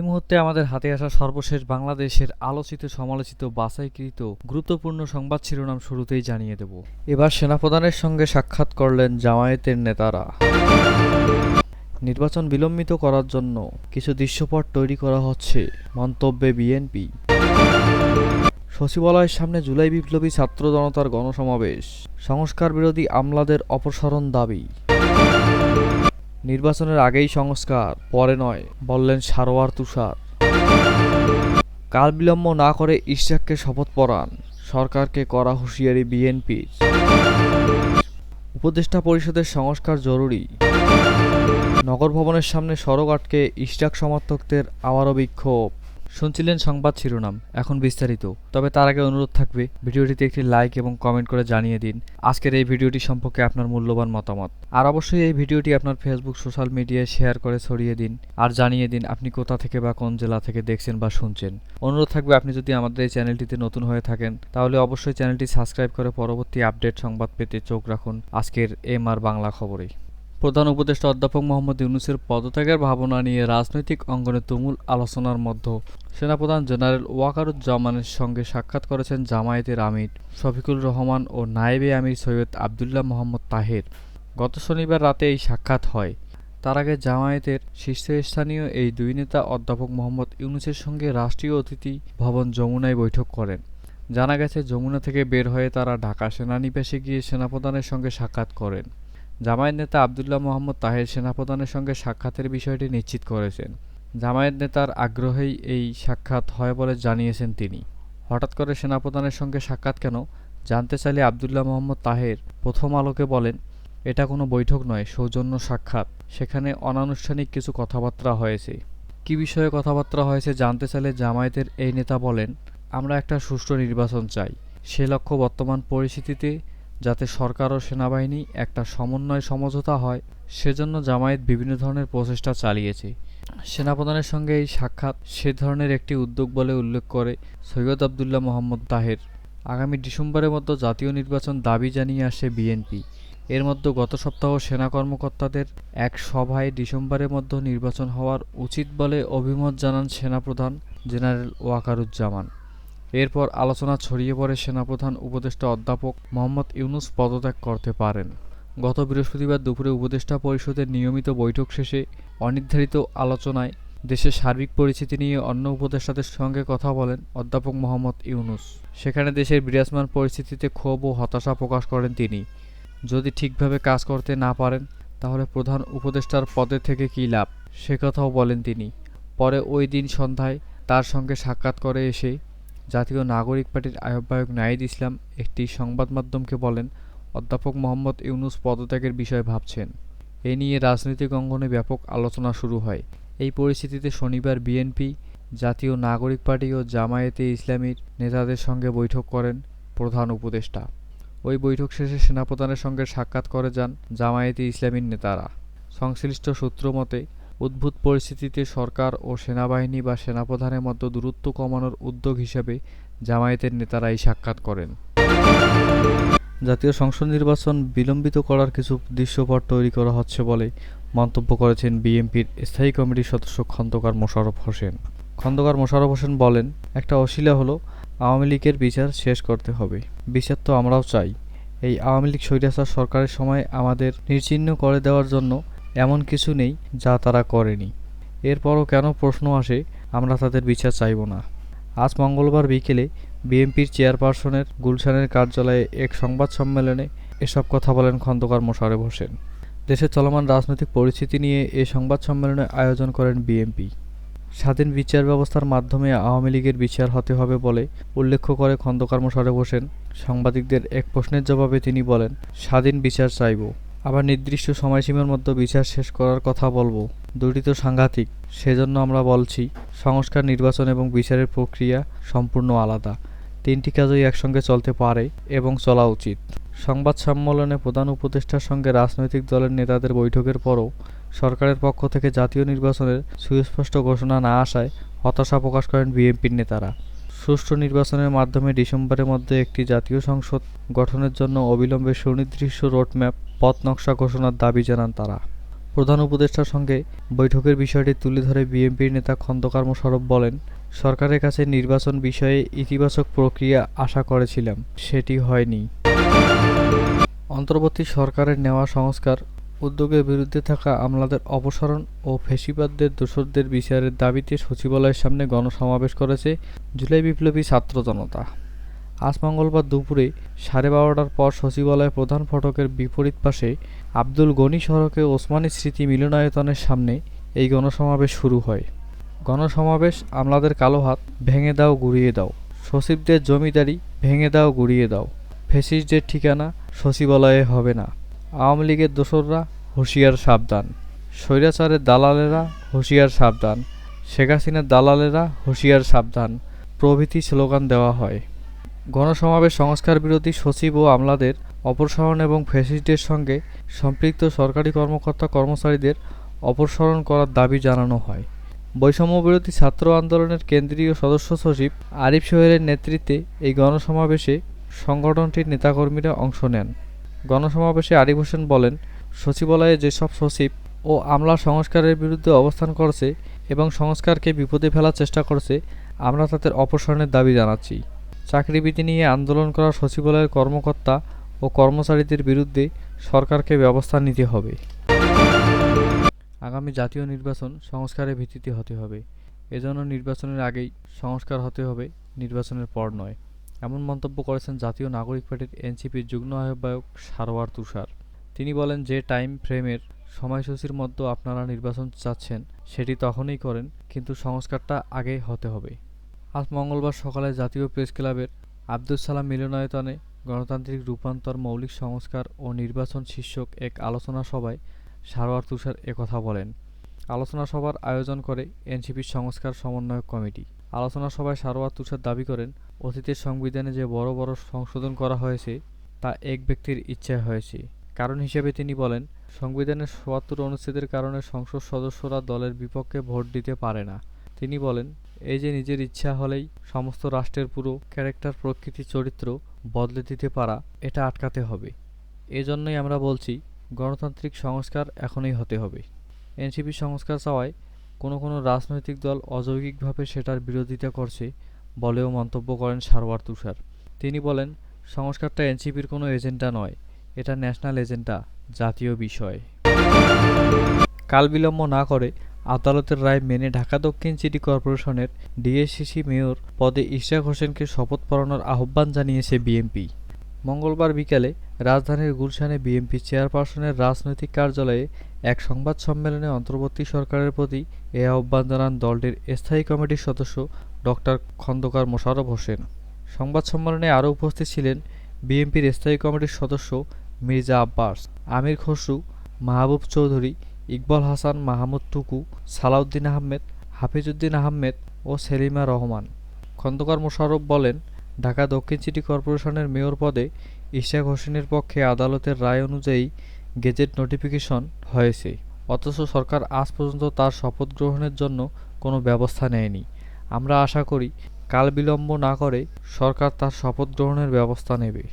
এই মুহূর্তে আমাদের হাতে আসা সর্বশেষ বাংলাদেশের আলোচিত, সমালোচিত, বাছাইকৃত, গুরুত্বপূর্ণ সংবাদ শিরোনাম শুরুতেই জানিয়ে দেব। এবার সেনাপ্রধানের সঙ্গে সাক্ষাৎ করলেন জামায়াতের নেতারা। নির্বাচন বিলম্বিত করার জন্য কিছু দৃশ্যপট তৈরি করা হচ্ছে, মন্তব্যে বিএনপি। সচিবালয়ের সামনে জুলাই বিপ্লবী ছাত্র জনতার গণসমাবেশ সংস্কার বিরোধী আমলাদের অপসারণ দাবি। নির্বাচনের আগেই সংস্কার, পরে নয়, বললেন সারোয়ার তুষার। কাল বিলম্ব না করে ইশাককে শপথ পড়ান সরকারকে করা হুঁশিয়ারি বিএনপির। উপদেষ্টা পরিষদের সংস্কার জরুরি। নগর ভবনের সামনে সড়ক আটকে ইশাক সমর্থকদের আবারও বিক্ষোভ। শুনছিলেন সংবাদ শিরোনাম, এখন বিস্তারিত। তবে তার আগে অনুরোধ থাকবে, ভিডিওটিতে একটি লাইক এবং কমেন্ট করে জানিয়ে দিন আজকের এই ভিডিওটি সম্পর্কে আপনার মূল্যবান মতামত। আর অবশ্যই এই ভিডিওটি আপনার ফেসবুক সোশ্যাল মিডিয়ায় শেয়ার করে ছড়িয়ে দিন আর জানিয়ে দিন আপনি কোথা থেকে বা কোন জেলা থেকে দেখছেন বা শুনছেন। অনুরোধ থাকবে, আপনি যদি আমাদের এই চ্যানেলটিতে নতুন হয়ে থাকেন, তাহলে অবশ্যই চ্যানেলটি সাবস্ক্রাইব করে পরবর্তী আপডেট সংবাদ পেতে চোখ রাখুন। আজকের এম আর বাংলা খবরে প্রধান উপদেষ্টা অধ্যাপক মোহাম্মদ ইউনুসের পদত্যাগের ভাবনা নিয়ে রাজনৈতিক অঙ্গনে তুমুল আলোচনার মধ্যে। সেনাপ্রধান জেনারেল ওয়াকারুজ্জামানের সঙ্গে সাক্ষাৎ করেছেন জামায়াতের আমির শফিকুল রহমান ও নায়েবে আমির সৈয়দ আবদুল্লাহ মোহাম্মদ তাহের। গত শনিবার রাতে এই সাক্ষাৎ হয়। তার আগে জামায়াতের শীর্ষস্থানীয় এই দুই নেতা অধ্যাপক মোহাম্মদ ইউনুসের সঙ্গে রাষ্ট্রীয় অতিথি ভবন যমুনায় বৈঠক করেন। জানা গেছে, যমুনা থেকে বের হয়ে তারা ঢাকা সেনানিবাসে গিয়ে সেনাপ্রধানের সঙ্গে সাক্ষাৎ করেন। জামায়াত নেতা আবদুল্লাহ মোহাম্মদ তাহের সেনাপ্রধানের সঙ্গে সাক্ষাতের বিষয়টি নিশ্চিত করেছেন। জামায়াত নেতার আগ্রহেই এই সাক্ষাৎ হয় বলে জানিয়েছেন তিনি। হঠাৎ করে সেনাপ্রধানের সঙ্গে সাক্ষাৎ কেন? জানতে চাইলে আবদুল্লাহ মোহাম্মদ তাহের প্রথম আলোকে বলেন, এটা কোনো বৈঠক নয়, সৌজন্য সাক্ষাৎ। সেখানে অনানুষ্ঠানিক কিছু কথাবার্তা হয়েছে। কী বিষয়ে কথাবার্তা হয়েছে জানতে চাইলে জামায়াতের এই নেতা বলেন, আমরা একটা সুষ্ঠু নির্বাচন চাই। সে লক্ষ্য বর্তমান পরিস্থিতিতে যাতে সরকার ও সেনাবাহিনী একটা সমন্বয় সমঝোতা হয়, সেজন্য জামায়াত বিভিন্ন ধরনের প্রচেষ্টা চালিয়েছে। সেনাপ্রধানের সঙ্গে এই সাক্ষাৎ সে ধরনের একটি উদ্যোগ বলে উল্লেখ করে সৈয়দ আবদুল্লাহ মোহাম্মদ তাহের। আগামী ডিসেম্বরের মধ্যে জাতীয় নির্বাচন দাবি জানিয়ে আসে বিএনপি। এর মধ্যে গত সপ্তাহ সেনা কর্মকর্তাদের এক সভায় ডিসেম্বরের মধ্যে নির্বাচন হওয়ার উচিত বলে অভিমত জানান সেনাপ্রধান জেনারেল ওয়াকারুজ্জামান। এরপর আলোচনা ছড়িয়ে পড়ে সেনাপ্রধান উপদেষ্টা অধ্যাপক মোহাম্মদ ইউনুস পদত্যাগ করতে পারেন। গত বৃহস্পতিবার দুপুরে উপদেষ্টা পরিষদের নিয়মিত বৈঠক শেষে অনির্ধারিত আলোচনায় দেশের সার্বিক পরিস্থিতি নিয়ে অন্য উপদেষ্টাদের সঙ্গে কথা বলেন অধ্যাপক মোহাম্মদ ইউনুস। সেখানে দেশের বিরাজমান পরিস্থিতিতে ক্ষোভ ও হতাশা প্রকাশ করেন তিনি। যদি ঠিকভাবে কাজ করতে না পারেন, তাহলে প্রধান উপদেষ্টার পদে থেকে কী লাভ? সে কথাও বলেন তিনি। পরে ওই দিন সন্ধ্যায় তার সঙ্গে সাক্ষাৎ করে এসে জাতীয় নাগরিক পার্টির আহ্বায়ক নাহিদ ইসলাম একটি সংবাদ মাধ্যমকে বলেন, অধ্যাপক মোহাম্মদ ইউনুস পদত্যাগের বিষয়ে ভাবছেন। এ নিয়ে রাজনৈতিক অঙ্গনে ব্যাপক আলোচনা শুরু হয়। এই পরিস্থিতিতে শনিবার বিএনপি, জাতীয় নাগরিক পার্টি ও জামায়াতে ইসলামীর নেতাদের সঙ্গে বৈঠক করেন প্রধান উপদেষ্টা। ওই বৈঠক শেষে সেনাপ্রধানের সঙ্গে সাক্ষাৎ করে যান জামায়াতে ইসলামীর নেতারা। সংশ্লিষ্ট সূত্র মতে উদ্ভূত পরিস্থিতিতে সরকার ও সেনাবাহিনী বা সেনাপ্রধানের মধ্যে দূরত্ব কমানোর উদ্যোগ হিসেবে জামায়াতের নেতারা এই সাক্ষাৎ করেন। জাতীয় সংসদ নির্বাচন বিলম্বিত করার কিছু দৃশ্যপট তৈরি করা হচ্ছে বলে মন্তব্য করেছেন বিএনপির স্থায়ী কমিটির সদস্য খন্দকার মোশাররফ হোসেন। খন্দকার মোশাররফ হোসেন বলেন, একটা অশিলা হলো, আওয়ামী লীগের বিচার শেষ করতে হবে। বিচার তো আমরাও চাই। এই আওয়ামী লীগ স্বৈরাচার সরকারের সময় আমাদের নির্চিহ্ন করে দেওয়ার জন্য এমন কিছু নেই যা তারা করেনি। এরপরও কেন প্রশ্ন আসে, আমরা তাদের বিচার চাইব না। আজ মঙ্গলবার বিকেলে বিএনপির চেয়ারপারসনের গুলশানের কার্যালয়ে এক সংবাদ সম্মেলনে এসব কথা বলেন খন্দকার মোশারেফ হোসেন। দেশের চলমান রাজনৈতিক পরিস্থিতি নিয়ে এ সংবাদ সম্মেলনের আয়োজন করেন বিএনপি। স্বাধীন বিচার ব্যবস্থার মাধ্যমে আওয়ামী লীগের বিচার হতে হবে বলে উল্লেখ করে খন্দকার মোশারেফ হোসেন। সাংবাদিকদের এক প্রশ্নের জবাবে তিনি বলেন, স্বাধীন বিচার চাইব। আবার নির্দিষ্ট সময়সীমার মধ্যে বিচার শেষ করার কথা বলব। দুটি তো সাংঘাতিক, সেজন্য আমরা বলছি, সংস্কার, নির্বাচন এবং বিচারের প্রক্রিয়া সম্পূর্ণ আলাদা। তিনটি কাজই একসঙ্গে চলতে পারে এবং চলা উচিত। সংবাদ সম্মেলনে প্রধান উপদেষ্টার সঙ্গে রাজনৈতিক দলের নেতাদের বৈঠকের পরও সরকারের পক্ষ থেকে জাতীয় নির্বাচনের সুস্পষ্ট ঘোষণা না আসায় হতাশা প্রকাশ করেন বিএনপির নেতারা। সুষ্ঠু নির্বাচনের মাধ্যমে ডিসেম্বরের মধ্যে একটি জাতীয় সংসদ গঠনের জন্য অবিলম্বে সুনির্দিষ্ট রোডম্যাপ পথ নকশা ঘোষণার দাবি জানান তারা। প্রধান উপদেষ্টার সঙ্গে বৈঠকের বিষয়টি তুলে ধরে বিএনপির নেতা খন্দকার মোশাররফ বলেন, সরকারের কাছে নির্বাচন বিষয়ে ইতিবাচক প্রক্রিয়া আশা করেছিলাম, সেটি হয়নি। অন্তর্বর্তী সরকারের নেওয়া সংস্কার, উদ্যোগের বিরুদ্ধে থাকা আমলাদের অপসারণ ও ফেসিবাদদের দোষরদের বিচারের দাবিতে সচিবালয়ের সামনে গণসমাবেশ করেছে জুলাই বিপ্লবী ছাত্র জনতা। আজ মঙ্গলবার দুপুরে সাড়ে বারোটার পর সচিবালয়ের প্রধান ফটকের বিপরীত পাশে আব্দুল গনি সড়কে ওসমানী স্মৃতি মিলনায়তনের সামনে এই গণসমাবেশ শুরু হয়। গণসমাবেশ, আমলাদের কালো হাত, ভেঙে দাও, গুড়িয়ে দাও। সচিবদের জমিদারি, ভেঙে দাও, গুড়িয়ে দাও। ফেসিসদের ঠিকানা সচিবালয়ে হবে না। আওয়ামী লীগের দোসররা হুঁশিয়ার সাবধান। স্বৈরাচারের দালালেরা হুঁশিয়ার সাবধান। শেখ হাসিনার দালালেরা হুঁশিয়ার সাবধান। প্রভৃতি স্লোগান দেওয়া হয়। গণসমাবেশ সংস্কার বিরোধী সচিব ও আমলাদের অপসারণ এবং ফ্যাসিস্টদের সঙ্গে সম্পৃক্ত সরকারি কর্মকর্তা কর্মচারীদের অপসারণ করার দাবি জানানো হয়। বৈষম্য বিরোধী ছাত্র আন্দোলনের কেন্দ্রীয় সদস্য সচিব আরিফ সোহেলের নেতৃত্বে এই গণসমাবেশে সংগঠনটির নেতাকর্মীরা অংশ নেন। গণসমাবেশে আরিফ হোসেন বলেন, সচিবালয়ে যেসব সচিব ও আমলা সংস্কারের বিরুদ্ধে অবস্থান করছে এবং সংস্কারকে বিপদে ফেলার চেষ্টা করছে, আমরা তাদের অপসারণের দাবি জানাচ্ছি। চাকরিবিধি নিয়ে আন্দোলন করা সচিবালয়ের কর্মকর্তা ও কর্মচারীদের বিরুদ্ধে সরকারকে ব্যবস্থা নিতে হবে। আগামী জাতীয় নির্বাচন সংস্কারের ভিত্তিতে হতে হবে। এজন্য নির্বাচনের আগেই সংস্কার হতে হবে, নির্বাচনের পর নয়। এমন মন্তব্য করেছেন জাতীয় নাগরিক পার্টির এনসিপির যুগ্ম আহ্বায়ক সারোয়ার তুষার। তিনি বলেন, যে টাইম ফ্রেমের সময়সূচির মধ্যে আপনারা নির্বাচন চাচ্ছেন, সেটি তখনই করেন, কিন্তু সংস্কারটা আগে হতে হবে। আজ মঙ্গলবার সকালে জাতীয় প্রেস ক্লাবের আব্দুল সালাম মিলনায়তনে গণতান্ত্রিক রূপান্তর, মৌলিক সংস্কার ও নির্বাচন শীর্ষক এক আলোচনা সভায় সারোয়ার তুষার একথা বলেন। আলোচনা সভার আয়োজন করে এনসিপির সংস্কার সমন্বয়ক কমিটি। আলোচনা সভায় সারোয়ার তুষার দাবি করেন, অতীতের সংবিধানে যে বড় বড় সংশোধন করা হয়েছে, তা এক ব্যক্তির ইচ্ছায় হয়েছে। কারণ হিসেবে তিনি বলেন, সংবিধানের সোয়াত্তর অনুচ্ছেদের কারণে সংসদ সদস্যরা দলের বিপক্ষে ভোট দিতে পারে না। তিনি বলেন এই যে নিজের ইচ্ছা হলেই সমস্ত রাষ্ট্রের পুরো ক্যারেক্টার প্রকৃতি, চরিত্র বদলে দিতে পারা, এটা আটকাতে হবে। এজন্যই আমরা বলছি, গণতান্ত্রিক সংস্কার এখনই হতে হবে। এনসিপি সংস্কার চাওয়ায় কোনো কোনো রাজনৈতিক দল অযৌক্তিকভাবে সেটার বিরোধিতা করছে বলেও মন্তব্য করেন সারওয়ার তুষার। তিনি বলেন, সংস্কারটা এনসিপির কোনো এজেন্ডা নয়, এটা ন্যাশনাল এজেন্ডা, জাতীয় বিষয়। কাল বিলম্ব না করে আদালতের রায় মেনে ঢাকা দক্ষিণ সিটি কর্পোরেশনের ডিএসসিসি মেয়র পদে ইশরাক হোসেনকে শপথ পড়ানোর আহ্বান জানিয়েছে বিএনপি। মঙ্গলবার বিকালে রাজধানীর গুলশানে বিএনপি চেয়ারপারসনের রাজনৈতিক কার্যালয়ে এক সংবাদ সম্মেলনে অন্তর্বর্তী সরকারের প্রতি এ আহ্বান জানান দলটির স্থায়ী কমিটির সদস্য ডক্টর খন্দকার মোশাররফ হোসেন। সংবাদ সম্মেলনে আরও উপস্থিত ছিলেন বিএনপির স্থায়ী কমিটির সদস্য মির্জা আব্বাস, আমির খসরু, মাহবুব চৌধুরী ইকবাল হাসান, মাহমুদ টুকু, সালাউদ্দিন আহমেদ, হাফিজউদ্দিন আহমেদ ও সেলিমা রহমান। খন্দকার মোশাররফ বলেন, ঢাকা দক্ষিণ সিটি কর্পোরেশনের মেয়র পদে ইশাক হোসেনের পক্ষে আদালতের রায় অনুযায়ী গেজেট নোটিফিকেশন হয়েছে। অথচ সরকার আজ পর্যন্ত তার শপথ গ্রহণের জন্য কোনো ব্যবস্থা নেয়নি। আমরা আশা করি, কাল বিলম্ব না করে সরকার তার শপথ গ্রহণের ব্যবস্থা নেবে।